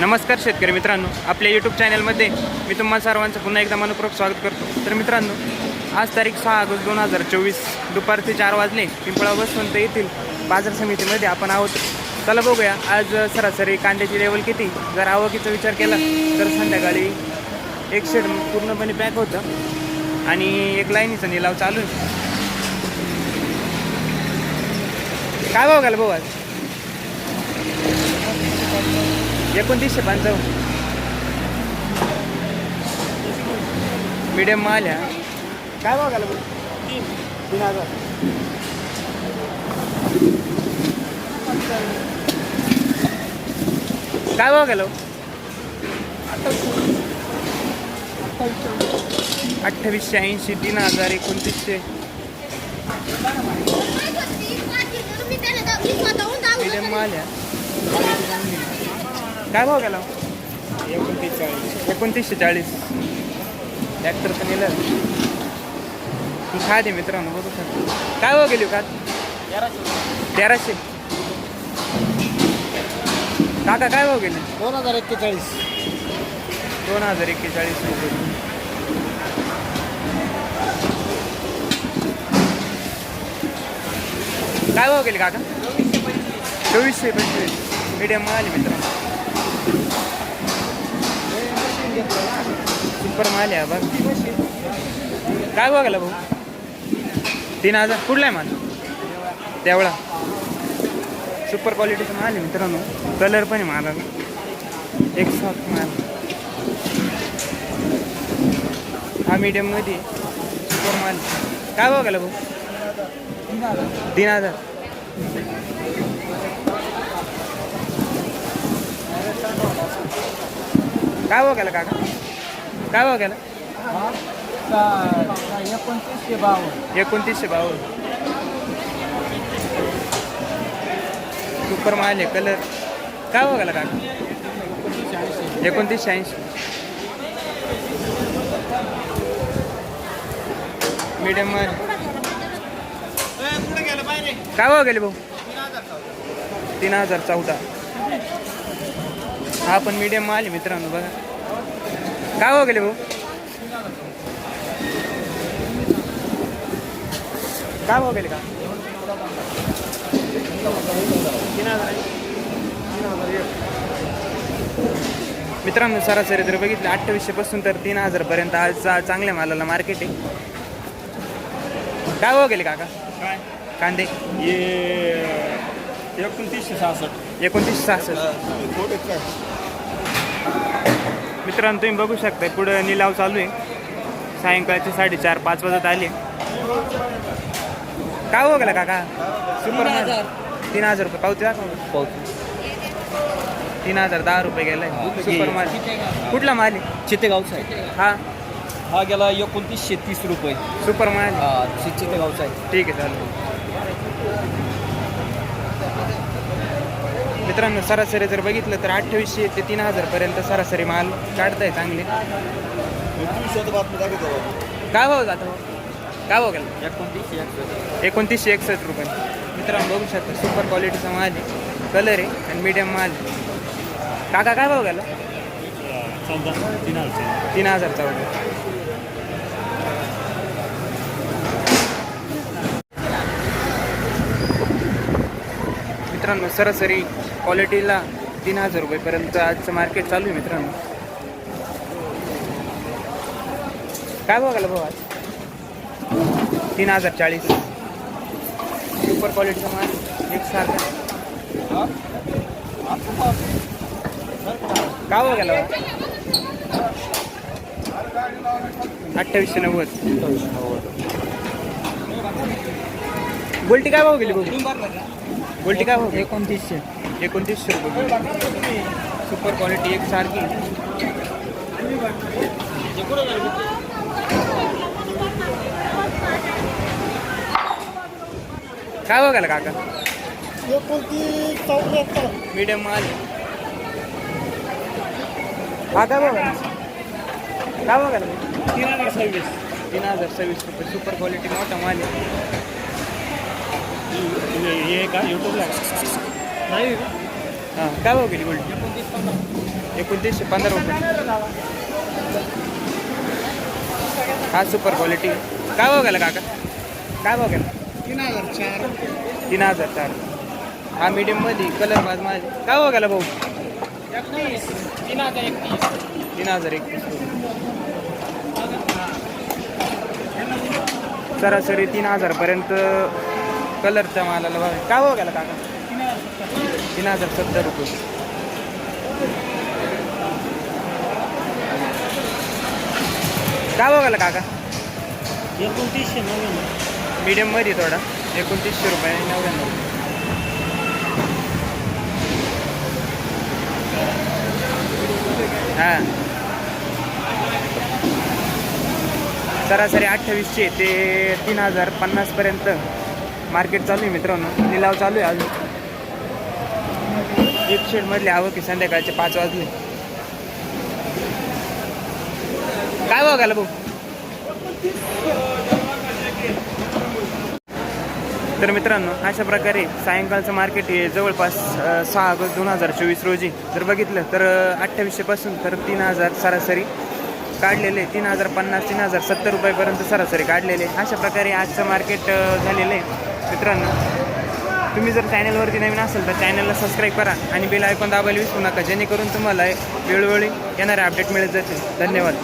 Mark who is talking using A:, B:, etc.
A: नमस्कार शेतकरी मित्रांनो आपल्या यूट्यूब चॅनलमध्ये मी तुम्हाला सर्वांचं पुन्हा एकदा मनपूर्वक स्वागत करतो. तर मित्रांनो आज तारीख सहा ऑगस्ट दोन हजार चोवीस दुपारचे चार वाजले. पिंपळा वसवंत येथील बाजार समितीमध्ये आपण आहोत. चला बघूया आज सरासरी कांद्याची लेवल किती? जर आवकीचा विचार केला तर संध्याकाळी एक शेड पूर्णपणे पॅक होतं. आणि एक लाईनीचा निलाव चालू आहे. काय भाव घाला भाऊ आज? एकोणतीसशे पंचावन्न मिडियम माल ह्या काय बघायला घाला तीन हजार. काय भाव घाला? अठ्ठावीसशे ऐंशी तीन हजार एकोणतीसशे. मिडियम माल ह्या काय भाव गेला?
B: एकोणतीस चाळीस
A: एकोणतीसशे चाळीस ट्रॅक्टर पण नेलं. ही खाद आहे मित्रांनो बघू शकता. काय भाव गेली खाद तेराशे. काका काय भाव गेले?
B: दोन हजार एक्केचाळीस.
A: दोन हजार एक्केचाळीस काय भाव गेले काका? चोवीसशे पंचवीस. मीडियम मित्रांनो. सुपर माल आहे बघ. काय बघायला भाऊ? तीन हजार. कुठला आहे माल? तेवढा. सुपर क्वालिटीचा माल आहे मित्रांनो. कलर पण आहे मालाला. एक सॉफ्ट माल. हा मीडियममध्ये सुपर माल काय बघायला भाऊ? तीन हजार. काय भाव गेला काका? काय भाव गेला
B: एकोणतीसशे बावन्न.
A: एकोणतीसशे बावन्न सुपर माल आहे कलर काय भाव गेला काका? एकोणतीसशे ऐंशी. मीडियम माल काय भाव गेले भाऊ? तीन हजार चौदा. हा पण मीडियम माल आहे मित्रांनो बघा. काय भाव गेले भाऊ? काय भाव गेले का? तीन हजार. मित्रांनो सरासरी जर बघितलं अठ्ठावीसशे पासून तर तीन हजार पर्यंत आज चांगल्या मालाला मार्केट आहे. काय भाव गेले काका?
B: काय?
A: कांदे.
B: ये एकोणतीसशे सहासष्ट.
A: एकोणतीस सहासष्ट. मित्रांनो तुम्ही बघू शकता पुढं निलाव चालू आहे. सायंकाळचे साडेचार पाच वाजत आले. काय हो गेला काका? सुपर तीन हजार. रुपये. पावती दाखव तीन हजार दहा रुपये गेलाय. सुपर माल कुठला माल आहे?
B: चितेगावचा आहे
A: हा.
B: हा गेला एकोणतीसशे तीस रुपये.
A: सुपर माल
B: हा चि- चितेगावचा आहे.
A: ठीक आहे चालेल. मित्रांनो सरासरी जर बघितलं तर अठ्ठावीसशे ते तीन हजारपर्यंत सरासरी माल काढताय चांगले. काय भाव जातो? काय भाव गेला?
B: एकोणतीसशे
A: एकोणतीसशे एकसष्ट रुपये. मित्रांनो बघू शकता सुपर क्वालिटीचा माल आहे. कलर आहे आणि मीडियम माल आहे. काका काय भाव गेला?
B: तीन हजार
A: तीन हजार चौदा मित्रांनो सरासरी क्वालिटीला तीन हजार रुपयेपर्यंत आजचं मार्केट चालू आहे मित्रांनो. काय गेला भाऊ आज? तीन हजार चाळीस. सुपर क्वालिटीचा माल एक सारखा. काय भाऊ? अठ्ठावीसशे नव्वद. गोल्टी काय भाव गेली भाऊ गोल्टी काय भाव?
B: एकोणतीसशे.
A: एकोणतीसशे रुपये सुपर क्वालिटी एक सारखी. काय गेला काका? मीडियम माल. हा काय गेला? काय गेला?
B: तीन हजार सव्वीस.
A: तीन हजार सव्वीस रुपये. सुपर क्वालिटी मोठा माल आहे.
B: हे का युट्यूबला नाही.
A: हां काय भाव गेली गोल्ड? एकोणतीसशे पंधरा रुपये. हा सुपर क्वालिटी काय भाव गेला काका? काय भाव गेला?
B: तीन हजार चार.
A: तीन हजार चार हा मीडियममध्ये कलर माझ. माझे काय भाव गेला भाऊ?
B: तीन हजार एकतीस.
A: तीन हजार एकतीस सरासरी तीन हजारपर्यंत कलरच्या मालाला आहे. काय भाव गेला काका? तीन हजार सत्तर रुपये. काय भाव गेला काका?
B: एकोणतीसशे नव्याण्णव.
A: मीडियममध्ये थोडा. एकोणतीसशे रुपये नव्याण्णव हां. सरासरी अठ्ठावीसशे ते तीन हजार पन्नासपर्यंत. मार्केट चालू आहे मित्रांनो. लिलाव चालू आहे अजून. एक शेडमधली आवक आहे संध्याकाळचे पाच वाजले. काय बघायला भाऊ? तर मित्रांनो अशा प्रकारे सायंकाळचं मार्केट हे जवळपास सहा ऑगस्ट दोन हजार चोवीस रोजी. जर बघितलं तर अठ्ठावीसशेपासून तर तीन हजार सरासरी काढलेले तीन हजार पन्नास तीन हजार सत्तर रुपयापर्यंत सरासरी काढलेले अशा प्रकारे आजचं मार्केट झालेलं आहे. मित्रांनो तुम्ही जर चॅनलवरती नवीन असेल तर चॅनलला सबस्क्राईब करा आणि बेल आयकॉन दाबायला विसरू नका जेणेकरून तुम्हाला वेळोवेळी येणारे अपडेट मिळत जातील. धन्यवाद.